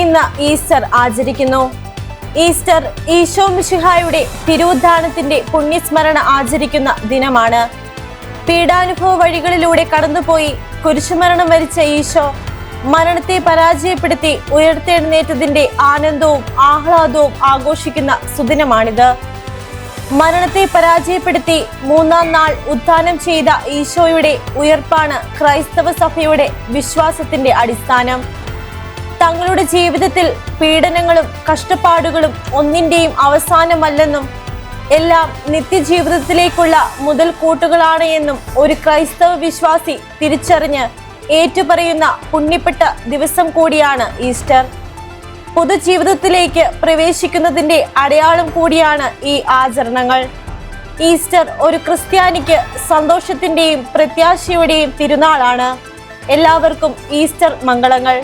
ഇന്ന് ഈസ്റ്റർ ആചരിക്കുന്നു. ഈസ്റ്റർ ഈശോ മിഷിഹായുടെ തിരുവുദ്ധാനത്തിന്റെ പുണ്യസ്മരണ ആചരിക്കുന്ന ദിനമാണ്. പീഡാനുഭവ വഴികളിലൂടെ കടന്നുപോയി കുരിശുമരണം വരിച്ച ഈശോ മരണത്തെ പരാജയപ്പെടുത്തി ഉയർത്തെഴുന്നേറ്റതിന്റെ ആനന്ദവും ആഹ്ലാദവും ആഘോഷിക്കുന്ന സുദിനമാണിത്. മരണത്തെ പരാജയപ്പെടുത്തി മൂന്നാം നാൾ ഉത്ഥാനം ചെയ്ത ഈശോയുടെ ഉയർപ്പാണ് ക്രൈസ്തവ സഭയുടെ വിശ്വാസത്തിന്റെ അടിസ്ഥാനം. തങ്ങളുടെ ജീവിതത്തിൽ പീഡനങ്ങളും കഷ്ടപ്പാടുകളും ഒന്നിന്റെയും അവസാനമല്ലെന്നും എല്ലാം നിത്യജീവിതത്തിലേക്കുള്ള മുതൽക്കൂട്ടുകളാണ് എന്നും ഒരു ക്രൈസ്തവ വിശ്വാസി തിരിച്ചറിഞ്ഞ് ഏറ്റുപറയുന്ന പുണ്യപ്പെട്ട ദിവസം കൂടിയാണ് ഈസ്റ്റർ. പൊതുജീവിതത്തിലേക്ക് പ്രവേശിക്കുന്നതിന്റെ അടയാളം കൂടിയാണ് ഈ ആചരണങ്ങൾ. ഈസ്റ്റർ ഒരു ക്രിസ്ത്യാനിക്ക് സന്തോഷത്തിന്റെയും പ്രത്യാശയുടെയും തിരുനാളാണ്. എല്ലാവർക്കും ഈസ്റ്റർ മംഗളങ്ങൾ.